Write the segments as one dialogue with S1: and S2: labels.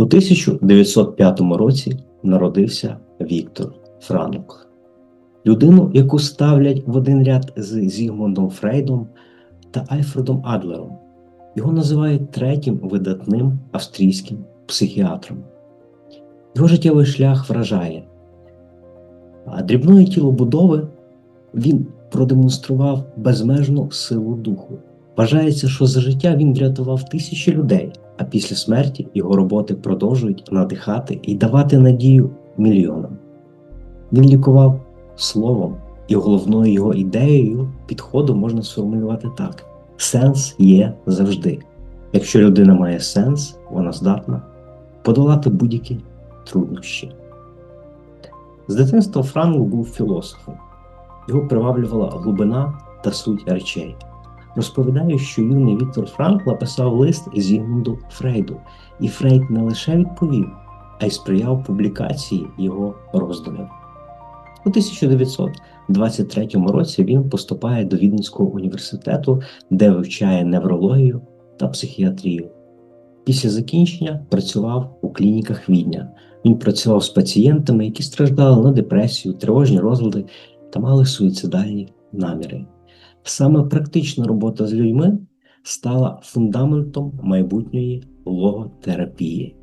S1: У 1905 році народився Віктор Франкл. Людину, яку ставлять в один ряд з Зігмундом Фрейдом та Альфредом Адлером. Його називають третім видатним австрійським психіатром. Його життєвий шлях вражає. А дрібної тілобудови він продемонстрував безмежну силу духу. Вважається, що за життя він врятував тисячі людей, а після смерті його роботи продовжують надихати і давати надію мільйонам. Він лікував словом, і головною його ідеєю підходу можна сформулювати так: сенс є завжди. Якщо людина має сенс, вона здатна подолати будь-які труднощі. З дитинства Франк був філософом, його приваблювала глибина та суть речей. Розповідаю, що юний Віктор Франкл написав лист Зігмунду Фрейду, і Фрейд не лише відповів, а й сприяв публікації його роздумів. У 1923 році він поступає до Віденського університету, де вивчає неврологію та психіатрію. Після закінчення працював у клініках Відня. Він працював з пацієнтами, які страждали на депресію, тривожні розлади та мали суїцидальні наміри. Саме практична робота з людьми стала фундаментом майбутньої логотерапії.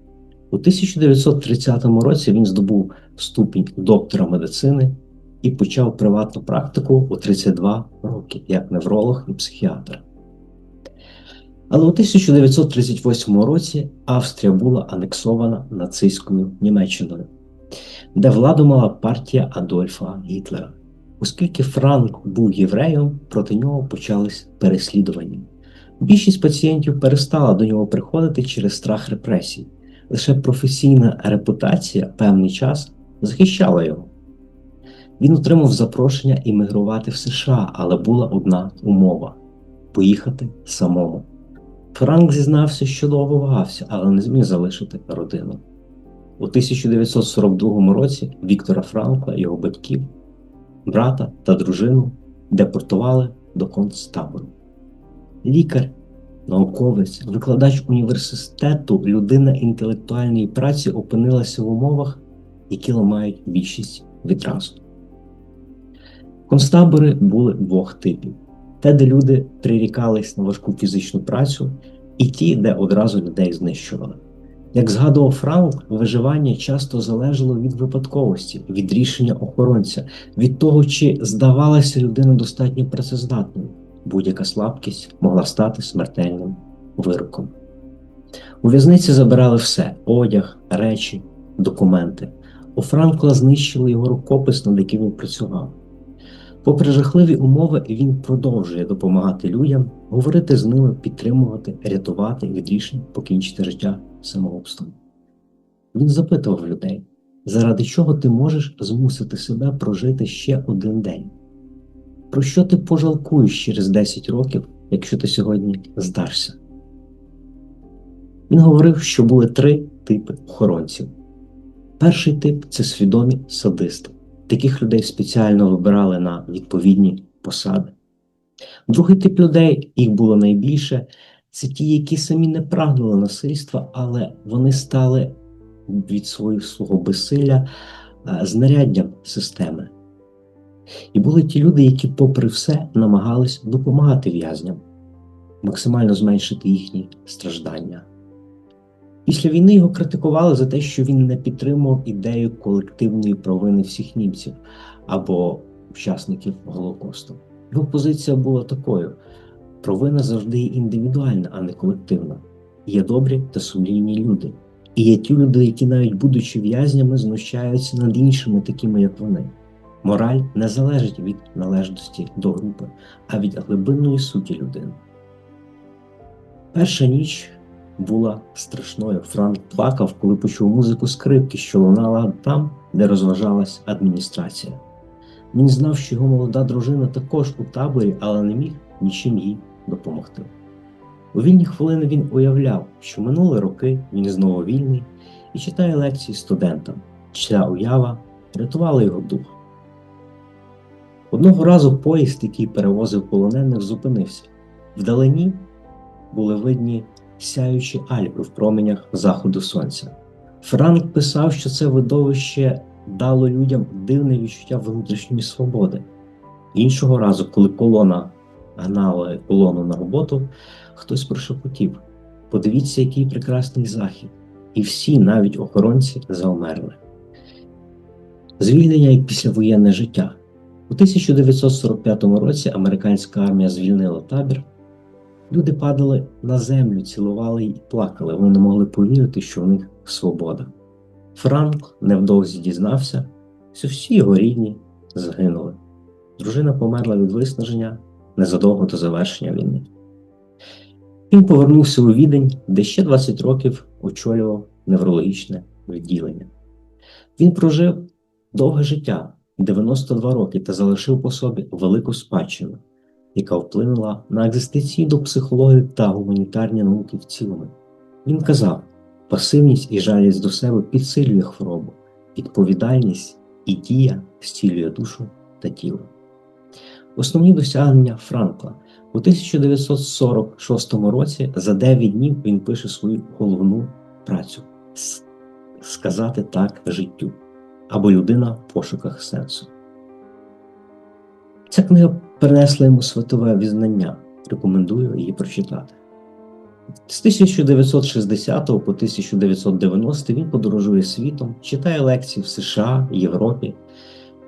S1: У 1930 році він здобув ступінь доктора медицини і почав приватну практику у 32 роки як невролог і психіатр. Але у 1938 році Австрія була анексована нацистською Німеччиною, де владу мала партія Адольфа Гітлера. Оскільки Франк був євреєм, проти нього почались переслідування. Більшість пацієнтів перестала до нього приходити через страх репресій. Лише професійна репутація певний час захищала його. Він отримав запрошення іммігрувати в США, але була одна умова поїхати самому. Франк зізнався, що довго але не зміг залишити родину. У 1942 році Віктора Франкла, його батьків, брата та дружину депортували до концтабору. Лікар, науковець, викладач університету, людина інтелектуальної праці опинилася в умовах, які ламають більшість відразу. Концтабори були двох типів: те, де люди прирікались на важку фізичну працю, і ті, де одразу людей знищували. Як згадував Франк, виживання часто залежало від випадковості, від рішення охоронця, від того, чи здавалася людина достатньо працездатною. Будь-яка слабкість могла стати смертельним вироком. У в'язниці забирали все: одяг, речі, документи. У Франкла знищили його рукопис, над яким він працював. Попри жахливі умови, він продовжує допомагати людям, говорити з ними, підтримувати, рятувати від рішень покінчити життя самогубством. Він запитував людей, заради чого ти можеш змусити себе прожити ще один день? Про що ти пожалкуєш через 10 років, якщо ти сьогодні здашся? Він говорив, що були три типи охоронців. Перший тип це свідомі садисти. Таких людей спеціально вибирали на відповідні посади. Другий тип людей, їх було найбільше, це ті, які самі не прагнули насильства, але вони стали від свого, свого безсилля знаряддям системи. І були ті люди, які, попри все, намагались допомагати в'язням, максимально зменшити їхні страждання. Після війни його критикували за те, що він не підтримував ідею колективної провини всіх німців або учасників Голокосту. Його позиція була такою: провина завжди індивідуальна, а не колективна. Є добрі та сумлінні люди. І є ті люди, які, навіть будучи в'язнями, знущаються над іншими, такими як вони. Мораль не залежить від належності до групи, а від глибинної суті людини. Перша ніч була страшною. Франк плакав, коли почув музику скрипки, що лунала там, де розважалась адміністрація. Він знав, що його молода дружина також у таборі, але не міг нічим їй допомогти. У вільні хвилини він уявляв, що минули роки він знову вільний і читає лекції студентам. Ця уява рятувала його дух. Одного разу поїзд, який перевозив полонених, зупинився. Вдалині були видні сяючі альпи в променях заходу сонця. Франк писав, що це видовище дало людям дивне відчуття внутрішньої свободи. Іншого разу, коли колона гнала колону на роботу, хтось прошепотів: подивіться, який прекрасний захід, і всі, навіть охоронці, заумерли. Звільнення і післявоєнне життя. У 1945 році американська армія звільнила табір. Люди падали на землю, цілували і плакали. Вони не могли повірити, що в них свобода. Франк невдовзі дізнався, що всі його рідні загинули. Дружина померла від виснаження незадовго до завершення війни. Він повернувся у відень, де ще 20 років очолював неврологічне відділення. Він прожив довге життя 92 роки та залишив по собі велику спадщину, яка вплинула на екзистенційну психологію та гуманітарні науки в цілому. Він казав: пасивність і жалість до себе підсилює хворобу, відповідальність і дія зцілює душу та тіло. Основні досягнення Франкла у 1946 році за 9 днів він пише свою головну працю сказати так життю або людина в пошуках сенсу. Ця книга принесла йому світове візнання. Рекомендую її прочитати. З 1960 по 1990 він подорожує світом, читає лекції в США, Європі.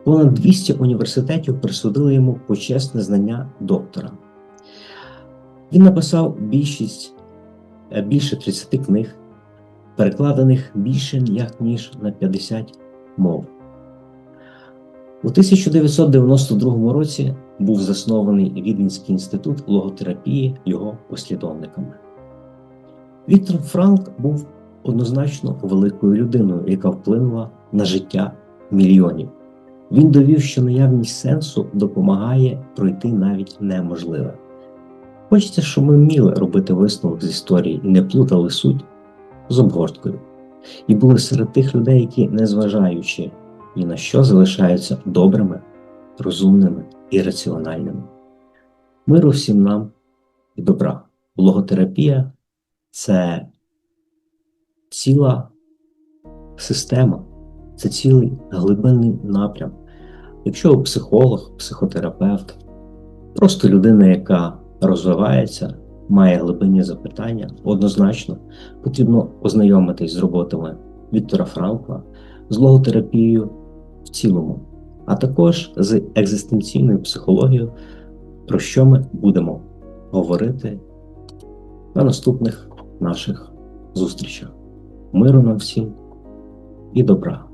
S1: Понад 200 університетів присудили йому почесне знання доктора. Він написав більшість, е, більше 30 книг, перекладених більше як ніж на 50 мов. У 1992 році був заснований Віденський інститут логотерапії його послідовниками. Віктор Франк був однозначно великою людиною, яка вплинула на життя мільйонів. Він довів, що наявність сенсу допомагає пройти навіть неможливе. Хочеться, щоб ми вміли робити висновок з історії і не плутали суть з обгорткою, і були серед тих людей, які, незважаючи ні на що, залишаються добрими, розумними і раціональними. Миру всім нам і добра. Логотерапія це ціла система, це цілий глибинний напрям. Якщо психолог, психотерапевт, просто людина, яка розвивається, має глибинні запитання, однозначно потрібно ознайомитись з роботами Віктора Франкла, з логотерапією в цілому, а також з екзистенційною психологією, про що ми будемо говорити на наступних наших зустрічах. Миру нам всім і добра!